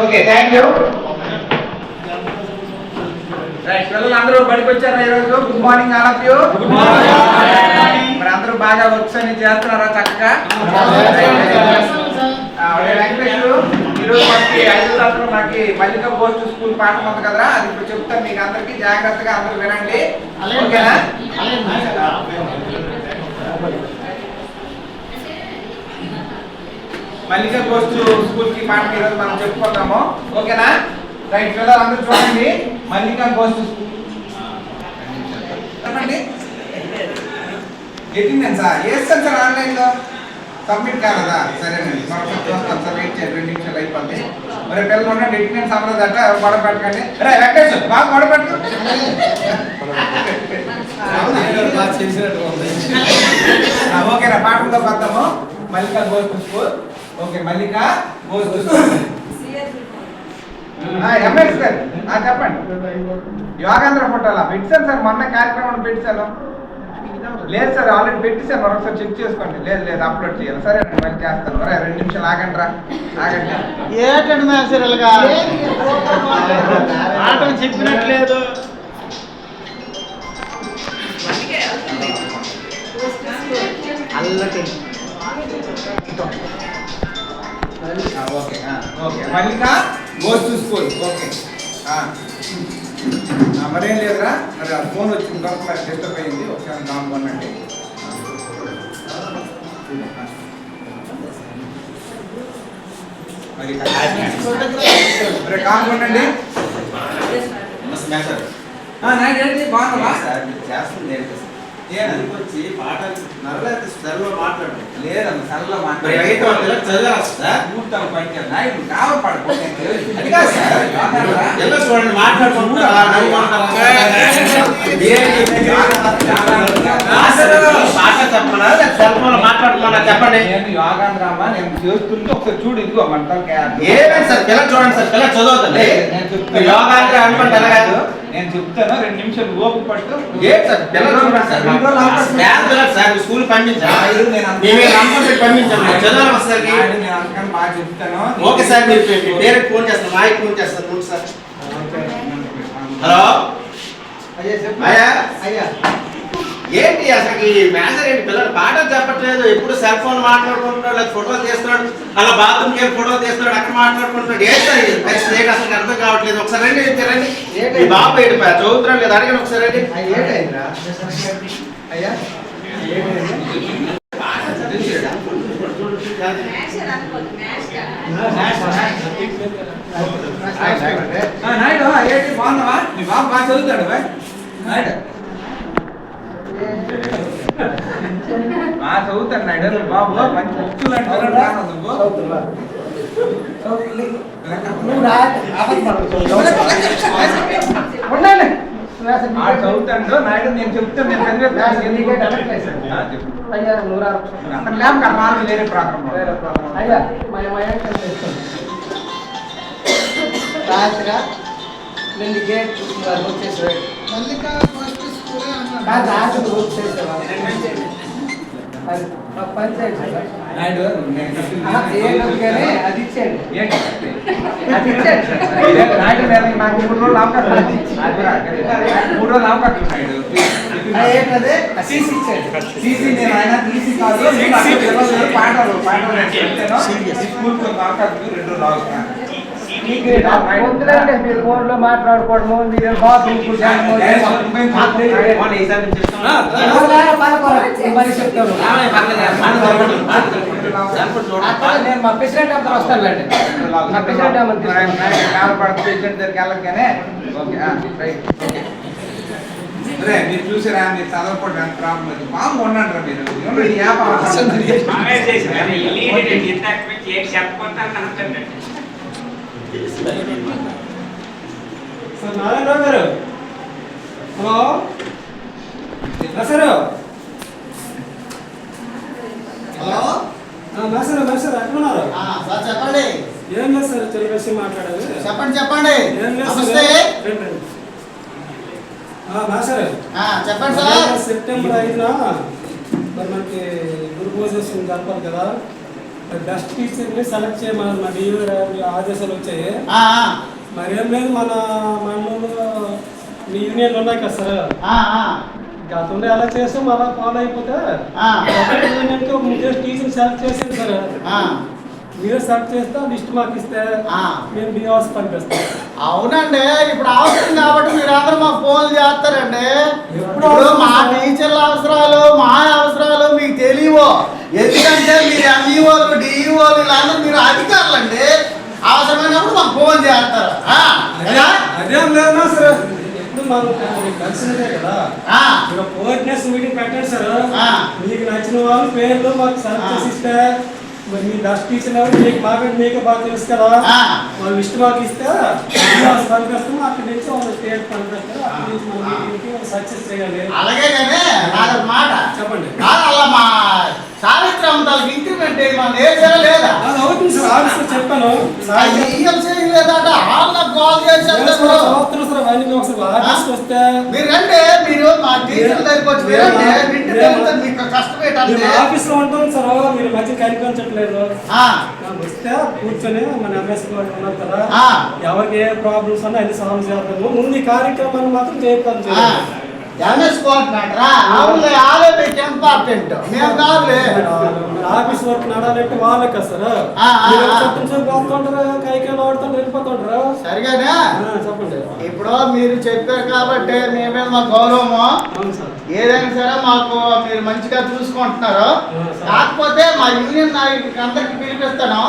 Okay thank you right పిల్లలు అందరూ బడికి వచ్చారా ఈరోజు good morning all of you మరి అందరూ బాగా వర్క్స్ అన్ని చేస్తున్నారా చక్కగా ఈరోజు మనకి ఐదో మనకి మల్లిక పోస్ట్ స్కూల్ పాఠం ఉంది కదా అది ఇప్పుడు చెప్తాను మీకు అందరికి జాగ్రత్తగా అందరూ వినండి ఓకేనా మల్లిక పోస్ట్ స్కూల్కి పాఠం ఈరోజు మనం చెప్పుకుందాము ఓకేనా? రైట్ పిల్లలు అందరూ చూడండి. మల్లిక పోస్ట్ స్కూల్ చెప్పండి. ఎట్టిందని సార్ వేస్తాను సార్ ఆన్లైన్లో సబ్మిట్ కాలేదా? సరేనండి మరొకటి చూస్తాం సార్ వెయిట్ చేయండి రెండు నిమిషాలు మరి పిల్లలు ఉండండి ఎట్టిన సమరదట గొడవ పెట్టకండి. రే వెంకటేష్ బాగా గొడవ పెట్టు ఓకేనా పాఠంలో పద్దాము. Mallika ghost school okay Mallika MS sir ఆ, చెప్పండి. యోగాంధ్ర ఫోటోలా? పెట్టాను సార్ మొన్న కార్యక్రమం పెట్టాను లేదు సార్ ఆల్రెడీ పెట్టేసాను మరొకసారి చెక్ చేసుకోండి. లేదు లేదు అప్లోడ్ చేయాలి. సరే నేను మళ్ళీ చేస్తాను. మరే రెండు నిమిషాలు ఆగండి రా. ఆగండి ఏటండి మేసరలుగా ఆటం చెప్పినట్లేదు. అల్లటి. Okay Mallika goes to school okay మరేం లేదురా. మరి ఆ ఫోన్ వచ్చింది కాబట్టి డిస్టర్బ్ అయింది. ఒకసారి కాంపౌండ్ మరి మరి కాంపౌండ్ అండి బాగున్నావా? వచ్చి మాట్లాడు లేదన్న సరళ వాళ్ళ పిల్లలు చదివారా సార్? కూర్తాం పైకి నాయన కావాలి పడుకోండి అది కాదు సార్ యోగాంధ్ర. ఎలా చూడండి? అసలు పాట చెప్పనా ఫోన్ మాట్లాడుకున్నా చెప్పండి నేను యోగాంధ్రామా నేను చేస్తుంటే ఒకసారి చూడు ఇదిగో మంటలు ఏమైంది సార్ పిల్లలు చూడండి సార్ పిల్లలు చదవద్దండి నేను చెప్తాను యోగా అంటే అనుకుంటే ఎలాగదు నేను చెప్తాను? రెండు నిమిషాలు ఓపిక పట్టు సార్? పిల్లలు సార్? సార్ స్కూల్ నేను చదవాలి నేను అందుకని బాగా చెప్తాను. ఓకే సార్ మీరు ఫోన్ చేస్తాను. ఫోన్ చేస్తాను. సార్. హలో? అయ్యా అయ్యా? అయ్యా. ఏంటి అసలు ఈ మేనేజర్ ఏంటి? పిల్లలు పాఠం చెప్పట్లేదు. ఎప్పుడు సెల్ ఫోన్ మాట్లాడుకుంటున్నాడు లేదా ఫోటో తీస్తున్నాడు అలా బాత్రూమ్కి వెళ్ళి ఫోటో తీస్తున్నాడు అక్కడ మాట్లాడుకుంటున్నాడు. ఏంటి? పరిస్థితి ఏంటి అసలు అర్థం కావట్లేదు. ఒకసారి రండి రండి. ఏంటి? ఈ బాబు ఏంటి చదువుతున్నాడు లేదు అడగండి ఒకసారి రండి. అయ్యా ఏటైందిరా అయ్యా నాయుడు ఏంటి బాగున్నావా? మీ బాబు బాగా చదువుతాడు? నాయుడు. బాగా చదువుతాడు నాయుడు మీ బాబు మంచి ముచ్చులు అంటారు కాదు నువ్వు నువ్వు రా ఉండండి ఆ చదువుతాడు నాయుడు నేను చెప్తాను నేను చదివేస్తాను సిండికేట్ అనట్లేదు సార్. ఆ, చెప్పు. అయ్యా నువ్వు రా అక్కడ లేవు కదా మార్కులు వేరే ప్రాబ్లం వేరే ప్రాబ్లం. అయ్యా మా అమ్మాయి చేస్తుంది రాత్రిగా నిన్ను గేట్ బుక్ చేసి రాత్రి బుక్ చేసేవా అది ఇచ్చేయండి? అది ఇచ్చేయండి నాకు మూడు రోజులు అవకాశం. అది అక్కడ. మూడు రోజులు అవకాశం నాయుడు పాటలు పాటలు ఒక అవకాశం రెండు రోజులు అవకాశం. వద్దులేండి మీరు ఫోన్లో మాట్లాడుకోవడము మీరు నేను మా ప్రెసిడెంట్ అంతా వస్తానులేండి మా ప్రెసిడెంట్ ప్రెసిడెంట్ దగ్గరికి వెళ్ళగానే. అరే మీరు చూసారా మీరు చదవకూడదు ఎంత ప్రాబ్లం లేదు బాగా ఉండండి రా మీరు ఏమన్నా ఈ వ్యాపారం సార్ నారాయణరావు గారు. హలో? నర్సరు హలో? నర్సరు నర్సరు ఎక్కడున్నారు సార్ చెప్పండి. ఏం లేదు సార్ తెలియసి మాట్లాడారు చెప్పండి చెప్పండి. ఏం లేదు సార్ చెప్పండి సార్. సెప్టెంబర్ ఐదున మరి మనకి గురు పూజ జరపాలి కదా. బెస్ట్ టీచర్ని సెలెక్ట్ చేయమని మా డిఓ ఆదేశాలు వచ్చాయి. ఆ, మరి ఏం లేదు మన మండలంలో మీ యూనియన్లు ఉన్నాయి కదా సార్. గతంలో ఎలా చేసాం అలా ఫాలో అయిపోతే? యూనియన్కి ఒక ముగ్గురు టీచర్ని సెలెక్ట్ చేసింది సార్. ఆ. మీరే సెలెక్ట్ చేస్తే లిస్ట్ మాకు ఇస్తే ఆ. మేము డిఓస్ పంపిస్తాం. అవునండి ఇప్పుడు అవసరం కాబట్టి మీరు అందరూ మాకు ఫోన్లు చేస్తారండి. ఎప్పుడు ఇప్పుడు మా? టీచర్ల అవసరాలు మా అవసరాలు మీకు తెలియవు. ఎందుకంటే మీరు ఎంఈఓలు డిఈఓలు వీళ్ళందరూ మీరు అధికారులండి అవసరమైనప్పుడు మాకు ఫోన్ చేస్తారు? అదేం లేదా సార్? కోఆర్డినేషన్ మీటింగ్ పెట్టండి సార్. మీకు నచ్చిన వాళ్ళు పేర్లు మాకు సెలెక్ట్ చేసి ఇస్తే మరి మీ టీచర్ మీకు మాకు మీకు బాగా తెలుసు కదా. ఆ. వాళ్ళు లిస్ట్ మాకు ఇస్తే వాళ్ళు పంపిస్తాము అక్కడి నుంచి వాళ్ళు స్టేట్ పంపిస్తారు అక్కడి నుంచి మన మీటింగ్కి సక్సెస్ చేయాలి. అలాగే కానీ నాదొక మాట. చెప్పండి. సావిత్రి అమ్మతాలకి ఇంక్రిమెంట్ మనం వేసారా లేదా? అది అవుతుంది సార్ చెప్పాను. కాల్ ఆఫీస్కి వస్తే. మీరు రండి మీరు మా టీచర్ దగ్గరికి వచ్చి వినండి వింటే తెలుస్తుంది మీకు ఉంటాం సార్ మీరు మధ్య కనిపించట్లేదు. ఆ, నాకు వస్తే కూర్చొని మన ఎంఎస్ వాళ్ళు ఉన్నారు కదా ఆ. ఎవరికి ఏ ప్రాబ్లమ్స్ ఉన్నా అన్ని సాల్వ్ చేస్తాము ముందు కార్యక్రమాన్ని మాత్రం చేయగలం ఇంపార్టెంట్ మేము కాదులే. ఆఫీస్ వర్క్ నడాలంటే సార్? పోతుంటారు కైకాయలు ఆడుతుంటారు వెళ్ళిపోతుంటారు సరిగానే? చెప్పండి. ఇప్పుడు మీరు చెప్పారు కాబట్టి మీ మీద మా గౌరవము. ఏదైనా సరే మాకు మీరు మంచిగా చూసుకుంటున్నారు. కాకపోతే మా యూనియన్ నాయకుడికి అందరికి పిలిపిస్తాను.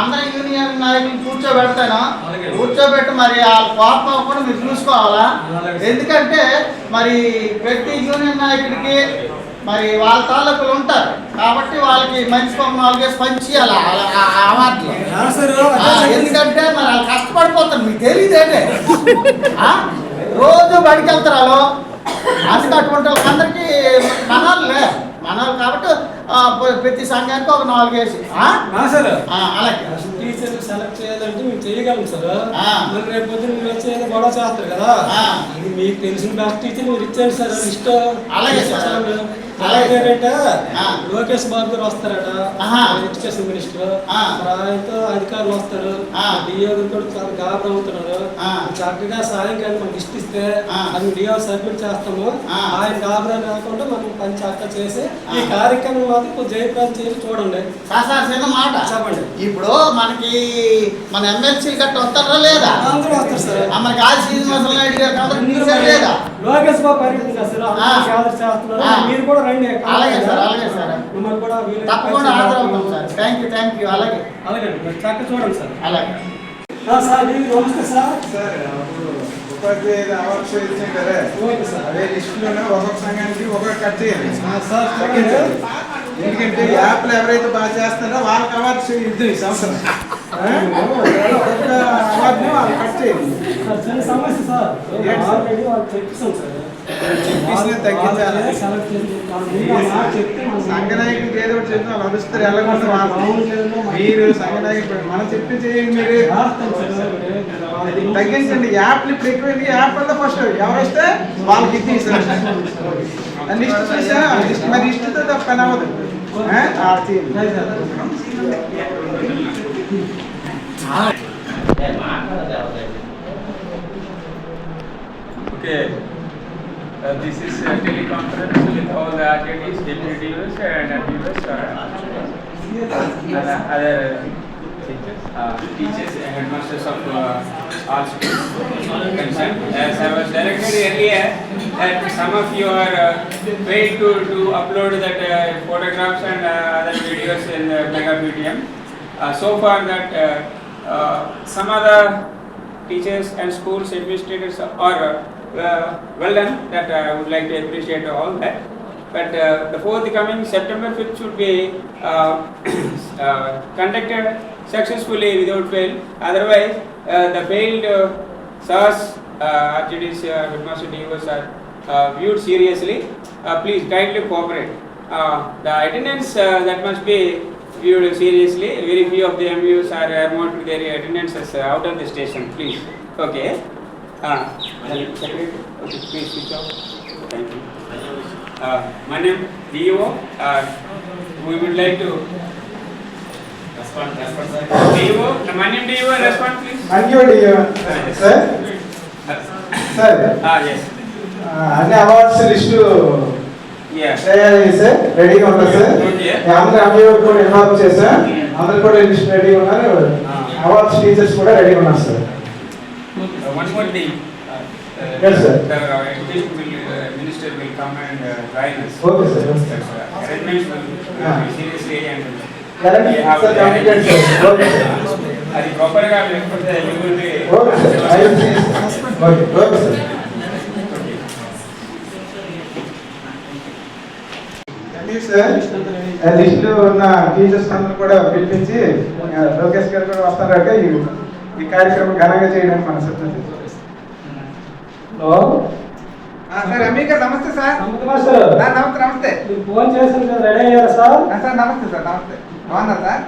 అందరి యూనియన్ నాయకులు కూర్చోబెడతాను. కూర్చోబెట్టి మరి వాళ్ళ కోపం కూడా మీరు చూసుకోవాలా. ఎందుకంటే మరి ప్రతి యూనియన్ నాయకుడికి మరి వాళ్ళ తాలూకులు ఉంటారు. కాబట్టి వాళ్ళకి మంచి నాలుగేసి పంచి అలా అవార్డులు. ఎందుకంటే మరి వాళ్ళు కష్టపడిపోతారు. మీకు తెలియదేంటే రోజు బడికి వెళ్తారు వాళ్ళు. అందుకు అటువంటి వాళ్ళందరికీ మనవాళ్ళే మనవాళ్ళు కాబట్టి ప్రతి సంఘానికి ఒక నాలుగేసి. సార్. అలాగే. టీచర్ సెలెక్ట్ చేయాలంటే మేము చేయగలం సార్. మరి రేపు మీరు వచ్చి ఏదో గొడవ చేస్తారు కదా. మీకు తెలిసిన బెస్ట్ టీచర్ మీరు సార్. లిస్ట్ అలాగే. లోకేష్ బాబు గారు వస్తారట. Education minister. ఆయనతో అధికారులు వస్తారు. ఆ. డిఓ కూడా చాలా గాబరా అవుతున్నారు. ఆ. చక్కగా సాయంకాలం మనకి ఆ. అది డిఓ సబ్మిట్ చేస్తాము. ఆయన గాబరా కాకుండా మనం పని చక్క చేసి ఈ. కార్యక్రమం మాత్రం కొంచెం జయప్రదం చేసి చూడండి. సార్ సార్ చిన్న మాట. చెప్పండి. ఇప్పుడు మనకి మన ఎమ్మెల్సీ గట్ట వస్తారా లేదా? అందరూ వస్తారు సార్. ఆ, మనకి ఆది శ్రీనివాస నాయుడు గారు అందరూ లేదా లోకేష్ బాబు ఆ. గ్యాదర్ చేస్తున్నారు. ఆ. మీరు కూడా రండి. అలాగే సార్, అలాగే సార్. మిమ్మల్ని కూడా తప్పకుండా హాజరవుతాం. Sir. Thank you thank you అలాగే. అలాగే చక్క చూడండి సార్. అలాగే. ఆ, సార్ నమస్తే సార్. సార్ ఉపాధ్యాయులు అవార్డ్స్ ఇచ్చాం కదా. Okay sir. అదే లిస్టులోనే ఒక్కొక్క సంఘానికి ఒక్కొక్క కట్ చేయాలి. ఆ, సార్. ఎందుకంటే యాప్లు ఎవరైతే బాగా చేస్తారో వాళ్ళకి అవార్డ్స్ ఈ సంవత్సరం. అవార్డుని వాళ్ళు కట్ సమస్య సార్. వాళ్ళు చెప్పేసాం తగ్గించాలి. సంఘనాయకుడికి ఏదో ఒకటి చెప్తాం మీరు సంఘనాయకుడు మనం చెప్పి చేయండి మీరు. తగ్గించండి. యాప్లు ఇప్పుడు ఎక్కువ యాప్ వల్ల ఫస్ట్ ఎవరు వస్తే వాళ్ళకి ఇది లిస్ట్ చూసా లిస్ట్ మరి లిస్టుతో తప్ప అవ్వదు. হ্যাঁ আর তিন Okay. Uh, this is a teleconference with all the RTDs, deputy DOs and DOs and other teachers, uh, teachers and headmasters of uh, all schools concerned. As I was directed earlier, that some of you are uh, paid to, to upload that uh, photographs and uh, other videos in the Mega Medium. Uh, so far that uh, uh, some other teachers and schools administrators are uh, well done that I would like to appreciate all that. But uh, the forthcoming September 5th should be uh, uh, conducted successfully without fail. Otherwise, uh, the failed uh, SARS, uh, RGDs, uh, headmaster DOs are uh, uh, viewed seriously, uh, please kindly cooperate. Uh, the attendance that must be viewed seriously, very few of the MUs are amount their attendances out of the station, please. Okay. Uh, okay, please switch off. Thank you. Uh, my name DO. Uh, we would like to respond. Respond, sir. DO. My name DO. Respond, please. Manju DO. Sir. Sir. Ah yes. అన్ని awards list రెడీగా ఉంటా sir. అందరి అమ్మాయి కూడా inform చేసా. అందరు కూడా list రెడీగా ఉన్నారు. అవార్డ్స్ టీచర్స్ కూడా రెడీగా ఉన్నారు సార్. అది ప్రాపర్గా లేకపోతే అది సార్ ఆ లిస్టులో ఉన్న టీచర్స్ అందరూ కూడా పిలిపించి లోకేష్ గారు కూడా వస్తారట ఈ కార్యక్రమం ఘనంగా చేయడానికి మన సిద్ధం హలో ఆ, సార్ గారు నమస్తే సార్. నమస్తే నమస్తే నమస్తే ఫోన్ చేసిన రెడీ అయ్యారా సార్? సార్ నమస్తే సార్ నమస్తే. బాగున్నారు సార్?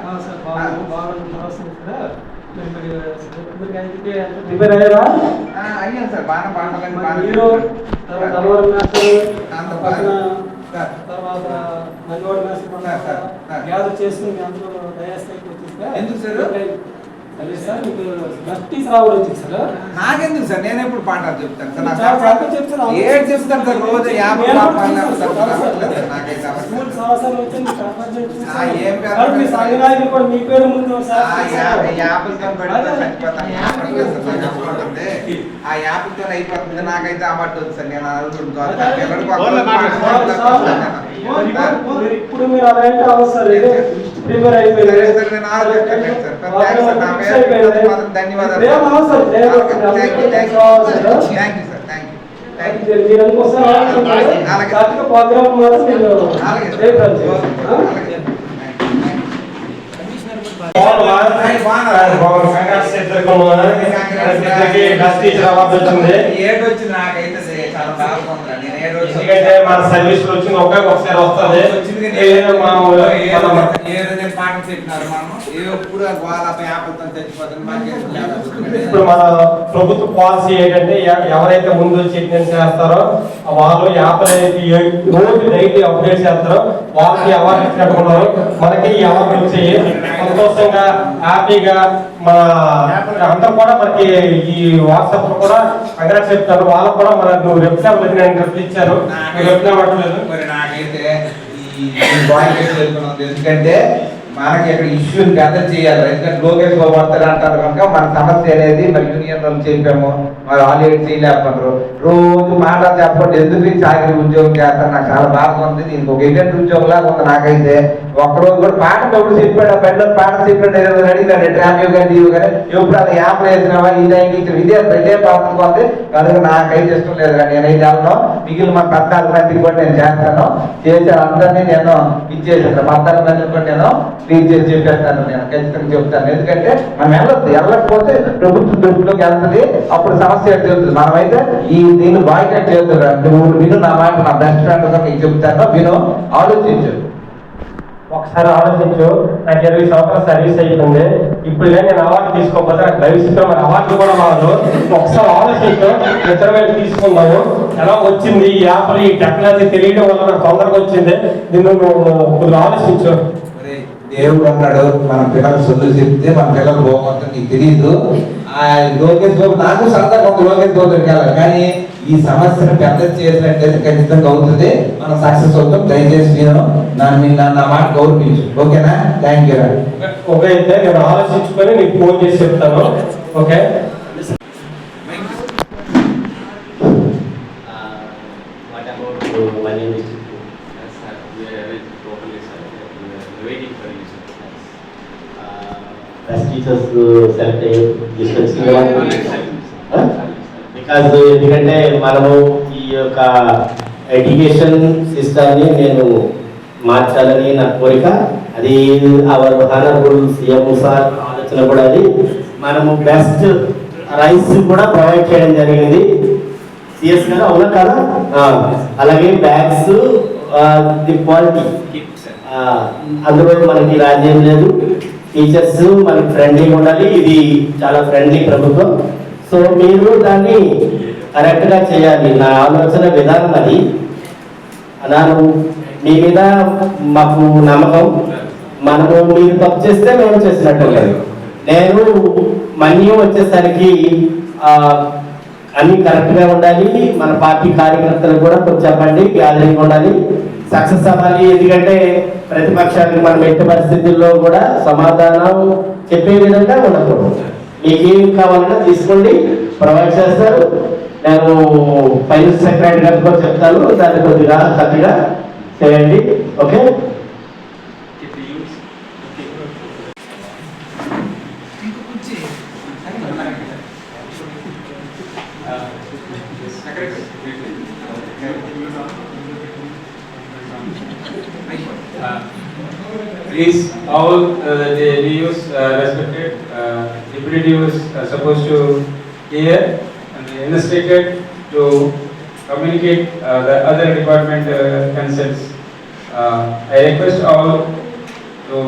ప్రిపేర్ అయ్యారా? ఆ, అయ్యాను సార్. బాగా బాగా హీరో తర్వాత తర్వాత మాస్టర్ సార్. గ్యాదర్ చేసుకుని మీ అందరూ డయాస్టైకి వచ్చేస్తే ఎందుకు సార్? నాకెందుకు సార్? నేను ఎప్పుడు పాఠాలు చెప్తాను సార్. నాకు. ఏడు చెప్తాను సార్? రోజు యాభై అవసరం ఆ, యాపిల్తో అయిపోతుంది. నాకైతే వద్దు సార్. నేను మీరు ఇప్పుడు మీరు అలా అయితే అవ్వదు సార్ ఇది ప్రిపేర్ అయిపోయింది సరే సార్, నేను ఆలోచించలేదు సార్. Sir, thanks sir. నా ఫిక్స్ పేరు అయిపోయింది. మాత్రం ధన్యవాదాలు. ఇప్పుడు ఏం అవసరం లేదు. Thank you, thank you, thank you. కావాలి sir. Thank you sir, thank you. Thank you. మీరు అందుకోసం అలాగే. కార్తీక ప్రోగ్రామ్ మాత్రం మీరు అలాగే సార్. రేపు రన్ ఓకే. చేయండి. ఆ? అలాగే. Thank you, thank you. ఏడు వచ్చి నాకైతే చాలా బాగుంది నేను ఏడు వచ్చి ఎందుకంటే మన సర్వీస్ వచ్చింది ఒకే ఒకసారి వస్తుంది. పాఠం చెప్పినారు మనం ఏ ఎప్పుడు గోదాపై యాపలతో చచ్చిపోతుంది ఇప్పుడు మన ప్రభుత్వ పాలసీ ఏంటంటే ఎవరైతే ముందు ట్రీట్మెంట్ చేస్తారో వాళ్ళు యాభై రోజు డైలీ అప్డేట్ చేస్తారో వాళ్ళకి అవార్డు ఇచ్చినట్టున్నారు మనకి ఈ అవార్డు వచ్చాయి సంతోషంగా హ్యాపీగా మన అందరూ కూడా మనకి ఈ వాట్సాప్లో కూడా కంగ్రాట్స్ చెప్తారు. వాళ్ళకు కూడా మన నువ్వు వెబ్సైట్ ఇచ్చారు మీరు వెబ్సైట్ మరి నాకైతే ఈ బాయ్ ఎందుకంటే మనకి ఇక్కడ ఇష్యూ గ్యాదర్ చేయాలి. ఎందుకంటే లోకేష్ బాబు వస్తారు అంటారు కనుక మన సమస్య అనేది మరి యూనియన్ వాళ్ళు చెప్పాము. మరి ఆల్ ఏడ్ చేయలేకపోతారు రోజు మాట చెప్పండి ఎందుకు ఈ చాకరీ ఉద్యోగం చేస్తారు? నాకు చాలా బాగా ఉంది. దీనికి ఒక ఏజెంట్ ఉద్యోగం లాగా ఉంది నాకైతే. ఒక్కరోజు కూడా పాట డబ్బులు చెప్పాడు పెద్ద పాట చెప్పాడు ఏదో అడిగినాడు ట్రాఫిక్ కానీ ఇవి కానీ. ఎప్పుడు అది యాప్ వేసినావా ఈ టైంకి ఇచ్చిన ఇదే ఇదే పాత్ర పోతే కనుక నాకైతే ఇష్టం లేదు కానీ నేనైతే వెళ్ళను మిగిలిన మా పద్నాలుగు మందికి కూడా నేను చేస్తాను. చేసే అందరినీ నేను ఇచ్చేసాను పద్నాలుగు మందికి కూడా నేను క్లీన్ చేసి చెప్పేస్తాను. నేను ఖచ్చితంగా చెప్తాను. ఎందుకంటే మనం వెళ్ళొద్దు వెళ్ళకపోతే ప్రభుత్వం దృష్టిలోకి వెళ్తుంది. అప్పుడు సమస్య తెలుస్తుంది మనమైతే ఈ దీన్ని బాయ్కట్ చేద్దాం నువ్వు విను నా మాట నా బెస్ట్ ఫ్రెండ్ నీకు చెప్తాను. విను ఆలోచించు. ఒకసారి ఆలోచించు నాకు ఇరవై సంవత్సరాలు సర్వీస్ అయిపోయింది. ఇప్పుడు లేదు నేను అవార్డు తీసుకోకపోతే నాకు భవిష్యత్తులో మరి అవార్డు కూడా రాదు. ఒకసారి ఆలోచించు ఇద్దరమే తీసుకున్నాను ఎలా వచ్చింది ఈ యాప్లు ఈ టెక్నాలజీ తెలియడం వల్ల నాకు తొందరగా వచ్చింది. నిన్ను నువ్వు ఆలోచించు. దేవుడు అన్నాడు మన పిల్లలు సొల్లు చెప్తే మన పిల్లలు బాగుంటుంది నీకు తెలియదు ఆ లోకేష్ బాబు నాకు సరదాగా ఒక లోకేష్ బాబు వెళ్ళాలి. కానీ ఈ సమస్యను పెద్ద చేసినట్లయితే ఖచ్చితంగా అవుతుంది. మనం సక్సెస్ అవుతాం. దయచేసి నేను నన్ను నా మాట గౌరవించు ఓకేనా థ్యాంక్ యూ ఓకే అయితే నేను ఆలోచించుకొని నీకు ఫోన్ చేసి చెప్తాను ఓకే? బికాజ్ ఎందుకంటే మనము ఈ యొక్క ఎడ్యుకేషన్ సిస్టమ్ని నేను మార్చాలని నా కోరిక. అది అవర్ హానరబుల్ సీఎం సార్ ఆలోచన కూడా అది. మనము బెస్ట్ రైస్ కూడా ప్రొవైడ్ చేయడం జరిగింది సిఎస్ గారు అవునా కదా? అలాగే బ్యాగ్స్ ది క్వాలిటీ అందులో మనకి రాజ్యం లేదు. టీచర్స్ మనకి ఫ్రెండ్లీగా ఉండాలి. ఇది చాలా ఫ్రెండ్లీ ప్రభుత్వం. సో మీరు దాన్ని కరెక్ట్గా చేయాలి. నా ఆలోచన విధానం అది. నాను మీ మీద మాకు నమ్మకం. మనము మీరు తప్పు చేస్తే మేము చేసినట్టు లేదు. నేను మనీ వచ్చేసరికి అన్ని కరెక్ట్గా ఉండాలి. మన పార్టీ కార్యకర్తలు కూడా కొంచెం చెప్పండి గ్యాదరింగ్ ఉండాలి. సక్సెస్ అవ్వాలి. ఎందుకంటే ప్రతిపక్షానికి మనం ఎట్టి పరిస్థితుల్లో కూడా సమాధానం చెప్పే విధంగా ఉండకూడదు. మీకు ఏం కావాలన్నా తీసుకోండి. ప్రొవైడ్ చేస్తారు. నేను ఫైనాన్స్ సెక్రటరీ గారికి కూడా చెప్తాను. దాన్ని కొద్దిగా చక్కగా చేయండి ఓకే Keep the use. ఇంకో కుర్చీ Uh, yes, Secretary. Uh, Please, all uh, the DUs uh, respected, uh, deputy DUs are supposed to hear and they illustrated to communicate uh, the other department uh, concerns. Uh, I request all to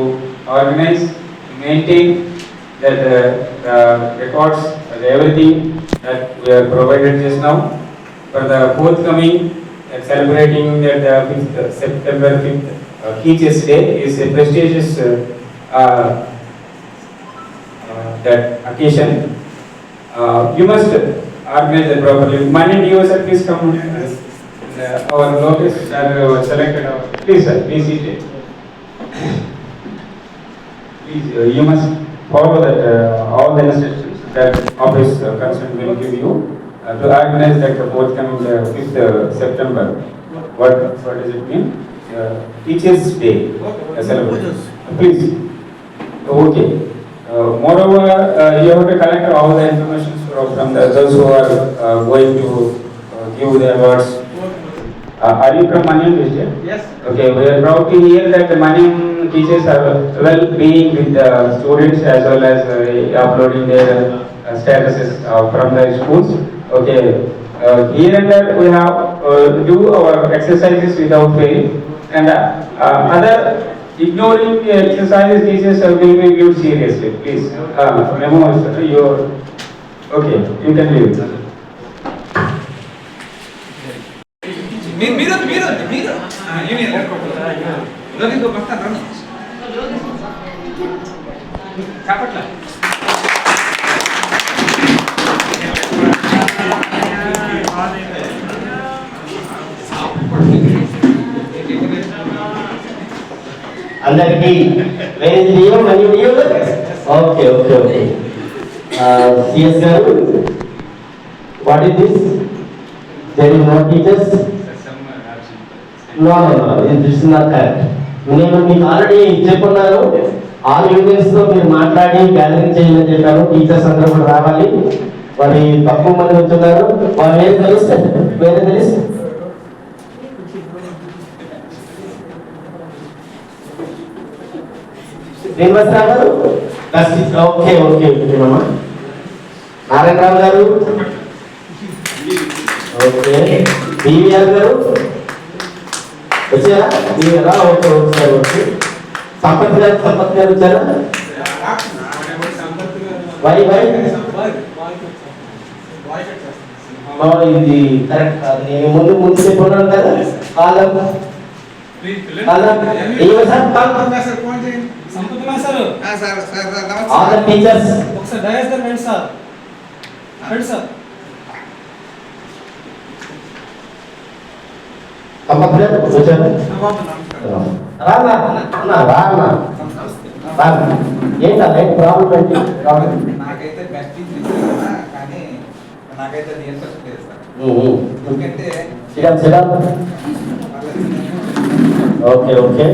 organize, maintain that uh, records, everything that we are provided just now for the forthcoming celebrating that the fifth, uh, September fifth uh, Teachers Day is a prestigious uh, uh, that occasion. You must organize it properly. Money sir, please come. uh, uh, Our notice are uh, selected. our- Please, sir, please seat it. Please, uh, you must follow that, uh, all the instructions that office uh, concerned will give you uh, to organize that the forthcoming uh, fifth uh, September. What, what does it mean? Uh, Teachers Day uh, celebration. Please, okay. Uh, Moreover, uh, you have to collect all the information from the, those who are uh, going to uh, give the awards. Uh, Are you from Maniam district? Yes. Okay, we are proud to hear that the Maniam teachers are well being with the students as well as uh, uploading their uh, statuses uh, from the schools. Okay, uh, here and there we have uh, do our exercises without fail and uh, uh, other ignoring the exercises teachers uh, will be viewed seriously, please. Uh, Memo, your, okay, you can leave. మీరు మీరు మీరు మీరు యూనియన్లోకి ఇంకో వస్తాను రండి కాపట్లా అందరికి very లియో ఓకే ఓకే ఓకే సిఎస్ గారు what is this there is no teachers. No no no this is not correct నేను మీకు ఆల్రెడీ చెప్పున్నాను. ఆల్ యూనియన్స్తో మీరు మాట్లాడి గ్యాదరింగ్ చేయమని చెప్పాను. టీచర్స్ అందరూ కూడా రావాలి. మరి తక్కువ మంది వచ్చున్నారు వారు వేరే తెలుసు వేరే తెలుసు శ్రీనివాసరావు గారు ఓకే ఓకే ఓకే అమ్మా నారాయణరావు గారు? ఓకే. బీవీఆర్ గారు? వచ్చారా? బీవీఆర్ ఓకే వచ్చారు ఓకే. సంపత్ గారు సంపత్ గారు వచ్చారా? Why why? ఇది కరెక్ట్ కాదు. నేను ముందు ముందు చెప్పున్నాను కదా? కాలం. ఆల్ ద టీచర్స్ ఒకసారి రండి సార్. రండి సార్. వచ్చారు బాబు నమస్కారం రానా అన్న రానా రానా ఏంటా ఏంటి ప్రాబ్లం ఏంటి? ప్రాబ్లం నాకైతే బెస్ట్ కానీ నాకైతే అది ఇంట్రెస్ట్ లేదు సార్. ఎందుకంటే సిడం సిడం వాళ్ళకి ఓకే ఓకే.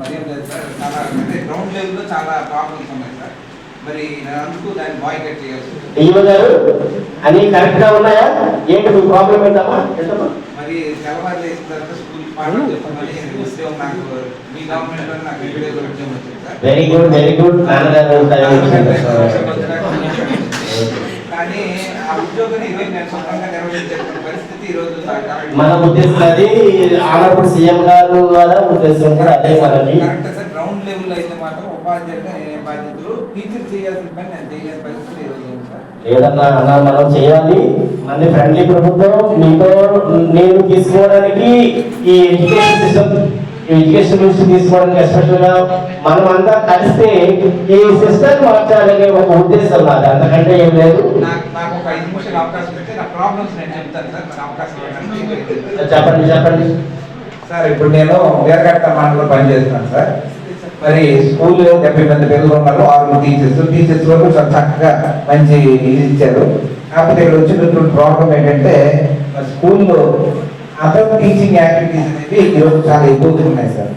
మరి ఏం లేదు సార్ చాలా అంటే గ్రౌండ్ లెవెల్లో చాలా ప్రాబ్లమ్స్ ఉన్నాయి సార్. మరి నేను అందుకు దాన్ని బాయ్ కట్ చేయాల్సి డిఓ గారు అన్ని కరెక్ట్గా ఉన్నాయా? ఏంటి మీ ప్రాబ్లం ఏంటమ్మా? ఏంటమ్మా మరి తెల్లవారు లేచిన తర్వాత స్కూల్ పాఠం చెప్పమని ఉద్యోగం నాకు మీ గవర్నమెంట్లో నాకు వీడియో ఉద్యోగం వచ్చింది sir very good very good నాన్నగారు కానీ ఆ ఉద్యోగాన్ని ఈరోజు నేను సొంతంగా నిర్వహించేటువంటి పరిస్థితి ఈ రోజు. మన ఉద్దేశం అది. ఆనప్పుడు సీఎం గారు వాళ్ళ ఉద్దేశం కూడా అదే మనది కరెక్ట్ సార్. గ్రౌండ్ లెవెల్ అయితే మాత్రం బాధ్యతలు. టీచర్ చేయాల్సిన పని నేను చేయలేని. లేదన్నా అన్న మనం చేయాలి. మన ఫ్రెండ్లీ ప్రభుత్వం మీతో నేను తీసుకోవడానికి ఈ ఎడ్యుకేషన్ సిస్టమ్ ఎడ్యుకేషన్ నుంచి తీసుకోవడానికి ఎస్పెషల్గా మనం అంతా కలిస్తే ఈ సిస్టమ్ మార్చాలనే ఒక ఉద్దేశం నాది. అంతకంటే ఏం లేదు. చెప్పండి చెప్పండి. సార్ ఇప్పుడు నేను వీరగట్ట మండలంలో పనిచేస్తున్నాను సార్. మరి స్కూల్ డెబ్బై మంది పిల్లలు ఉన్నారు ఆరు టీచర్స్ టీచర్స్ వరకు చాలా చక్కగా మంచి ఇది ఇచ్చారు. కాకపోతే ఇక్కడ వచ్చినటువంటి ప్రాబ్లం ఏంటంటే స్కూల్లో అదర్ టీచింగ్ యాక్టివిటీస్ అనేవి ఈరోజు చాలా ఎక్కువగా ఉన్నాయి సార్.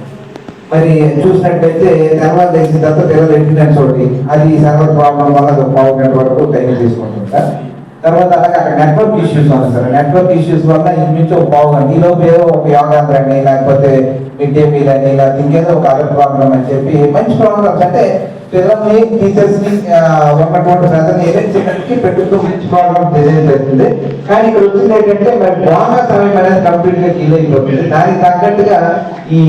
మరి చూసినట్టయితే తర్వాత తెలిసిన తర్వాత పిల్లలు ఇంటిని చూడండి. అది సర్వర్ ప్రాబ్లం వల్ల ఒక పావు గంట వరకు టైం తీసుకుంటుంది సార్. తర్వాత అలాగే అక్కడ నెట్వర్క్ ఇష్యూస్ ఉన్నాయి సార్. నెట్వర్క్ ఇష్యూస్ వల్ల ఇంచుమించు ఒక పావు గంట ఈలోపు ఏదో ఒక యోగాంధ్రాన్ని లేకపోతే మిడ్ డే మీల్ అని ఇలా ఇంకేదో ఒక అదర్ ప్రాబ్లం అని చెప్పి మంచి ప్రోగ్రామ్స్ అంటే పిల్లల్ని టీచర్స్ని ఉన్నటువంటి ప్రజల్ని ఏదైతే చేయడానికి పెట్టుతూ మంచి ప్రోగ్రామ్ డిజైన్ చేస్తుంది కానీ ఇక్కడ వచ్చింది ఏంటంటే మరి డ్రామా సమయం అనేది కంప్లీట్గా కిల్ అయిపోతుంది. దానికి తగ్గట్టుగా ఈ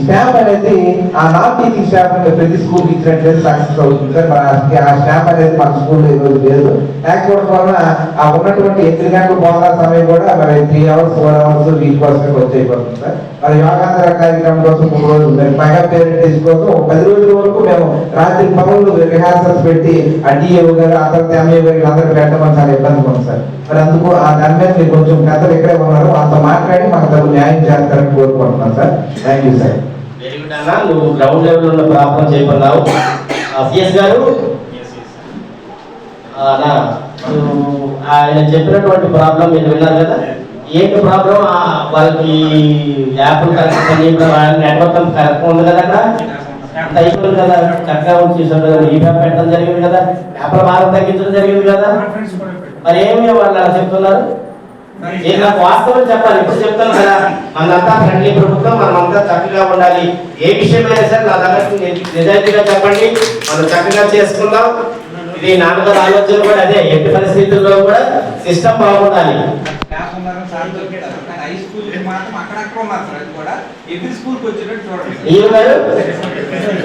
స్టాంప్ అనేది ఆ నాన్ టీచింగ్ స్టాంప్ ప్రతి స్కూల్ ఇచ్చినట్లయితే సక్సెస్ అవుతుంది సార్. మరి ఆ- స్టాంప్ అనేది మన స్కూల్లో ఈరోజు లేదు. లేకపోవడం వలన ఆ ఉన్నటువంటి ఎనిమిది గంటల బోధన సమయం కూడా మరి three hours four hours week కోసం వచ్చేయబడుతుంది సార్. మరి యోగాంధ్ర కార్యక్రమం కోసం మూడు రోజులు. మరి పేరెంట్ పేరెంటేజ్ కోసం పది రోజుల వరకు మేము రాత్రి పనులు రిహార్సల్స్ పెట్టి ఆ డిఏ గారు అందరు ఎంఏ గారు అందరూ పెట్టమని చాలా ఇబ్బంది ఉంది సార్. మరి అందుకు ఆ దాని మీద మీరు కొంచెం పెద్దలు ఇక్కడే ఉన్నారు అంత మాట్లాడి మాకు తగు న్యాయం చేస్తారని కోరుకుంటున్నాను sir. Thank you sir very good అన్న. నువ్వు గ్రౌండ్ లెవెల్ ఉన్న ప్రాబ్లం చేయమన్నావు. సిఎస్ గారు? ఆ, అన్న ఆయన చెప్పినటువంటి ప్రాబ్లం మీరు విన్నారు కదా? ఏంటి ప్రాబ్లం? వాళ్ళకి యాప్ కరెక్ట్ నెట్వర్క్ కరెక్ట్ ఉంది కదా అక్కడ? అంత అయిపోయింది కదా. కరెక్ట్గా ఉంచేసాడు కదా. ఈ యాప్ పెట్టడం జరిగింది కదా. వ్యాపార భారం తగ్గించడం జరిగింది కదా. మరి ఏమి వాళ్ళు అలా చెప్తున్నారు? నేను నాకు వాస్తవం చెప్పాలి. ఇప్పుడు చెప్తాను కదా. మనంతా ఫ్రెండ్లీ ప్రభుత్వం మనమంతా చక్కగా ఉండాలి. ఏ విషయమైనా సరే నా దగ్గర నిజాయితీగా చెప్పండి. మనం చక్కగా చేసుకుందాం. ఇది నాన్నగారు ఆలోచన కూడా అదే. ఎట్టి పరిస్థితుల్లో కూడా సిస్టమ్ బాగుండాలి.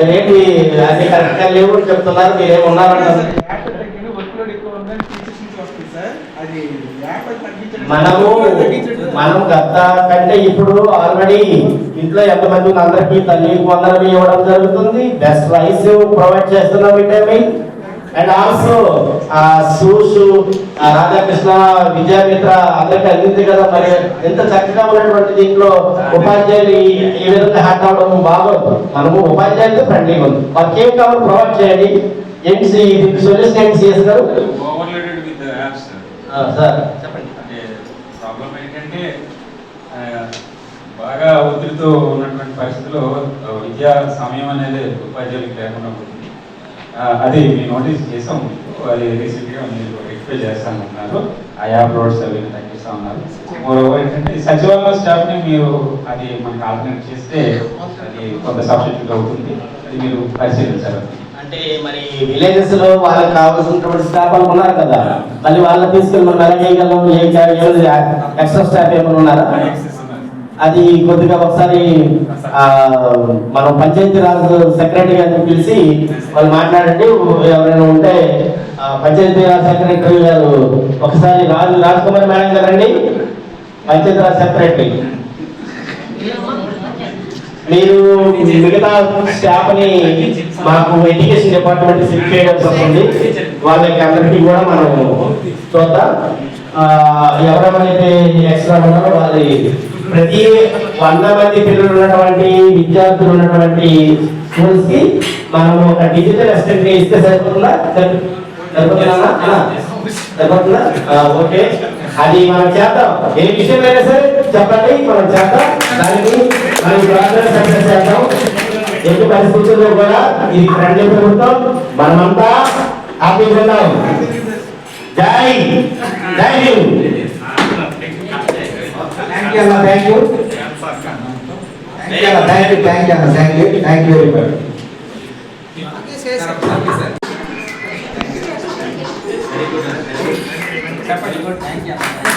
ఏంటి? అన్ని కరెక్ట్గా లేవు చెప్తున్నారు మీరేం మనము మనం గత కంటే ఇప్పుడు ఆల్రెడీ ఇంట్లో ఎంతమంది అందరికీ తల్లి వందనం ఇవ్వడం జరుగుతుంది. బెస్ట్ రైస్ ప్రొవైడ్ చేస్తున్నాం విటమిన్ అండ్ ఆల్సో ఆ షూస్ రాధాకృష్ణ విద్యామిత్ర అందరికీ అందింది కదా మరి. ఎంత చక్కగా ఉన్నటువంటి దీంట్లో ఉపాధ్యాయులు ఈ విధంగా హ్యాక్ అవడం బాగోదు. మనము ఉపాధ్యాయులతో ఫ్రెండ్లీగా ఉంది వాళ్ళకి ఏం కావాలో ప్రొవైడ్ చేయండి. ఏంటి సొల్యూషన్ ఏంటి విత్ యాప్స్ సార్. చెప్పండి. ప్రాబ్లం ఏంటంటే బాగా ఒత్తిడితో ఉన్నటువంటి పరిస్థితుల్లో విద్యా సమయం అనేది ఉపాధ్యాయులకు లేకుండా పోతుంది. ఆ, అది మేము నోటీస్ చేసాం. మీకు అది రీసెంట్గా మీరు రెక్టిఫై చేస్తాను అన్నారు. ఆ యాప్ రోడ్స్ అవి తగ్గిస్తా ఉన్నారు మరోవైపు ఏంటంటే సచివాలయ స్టాఫ్ని మీరు అది మనకు ఆల్టర్నేట్ చేస్తే అది కొంత సబ్స్టిట్యూట్ అవుతుంది. అది మీరు పరిశీలించాలి. అంటే మరి విలేజెస్లో వాళ్ళకి కావాల్సినటువంటి స్టాఫ్ అనుకున్నారు ఉన్నారు కదా. మళ్ళీ వాళ్ళని తీసుకెళ్ళి మనం ఎలా చేయగలం ఏం ఎక్స్ట్రా స్టాఫ్ ఏమైనా ఉన్నారా? అది కొద్దిగా ఒకసారి మనం పంచాయతీ రాజ్ సెక్రటరీ గారిని పిలిచి వాళ్ళు మాట్లాడండి. ఎవరైనా ఉంటే పంచాయతీ రాజ్ సెక్రటరీ గారు ఒకసారి రాజు రాజ్ కుమార్ మేడం గారండి పంచాయతీ రాజ్ సెక్రటరీ. మీరు మిగతా స్టాఫ్ని మాకు ఎడ్యుకేషన్ డిపార్ట్మెంట్ షిఫ్ట్ చేయడం వస్తుంది వాళ్ళకి అందరికీ కూడా మనం చూద్దాం. ఎవరెవరైతే ఎక్స్ట్రా ఉన్నారో వాళ్ళని ప్రతి వంద మంది పిల్లలు ఉన్నటువంటి విద్యార్థులు ఉన్నటువంటి స్కూల్స్కి మనం ఒక డిజిటల్ అసిస్టెంట్ ఇస్తే సరిపోతుందా? సరిపోతుందా ఓకే. అది మనం చేద్దాం. ఏ విషయమైనా సరే చెప్పండి మనం చేద్దాం. దానికి మనం ప్రార్థన సక్సెస్ చేద్దాం. ఎట్టి పరిస్థితుల్లో కూడా ఇది ఫ్రెండ్లీ ప్రభుత్వం మనమంతా హ్యాపీగా ఉన్నాం. జై జై హింద్ థ్యాంక్ యూ అన్న థ్యాంక్ యూ థ్యాంక్ యూ అన్న థ్యాంక్ యూ థ్యాంక్ యూ అన్న thank you thank you very much చెప్పండి థ్యాంక్ యూ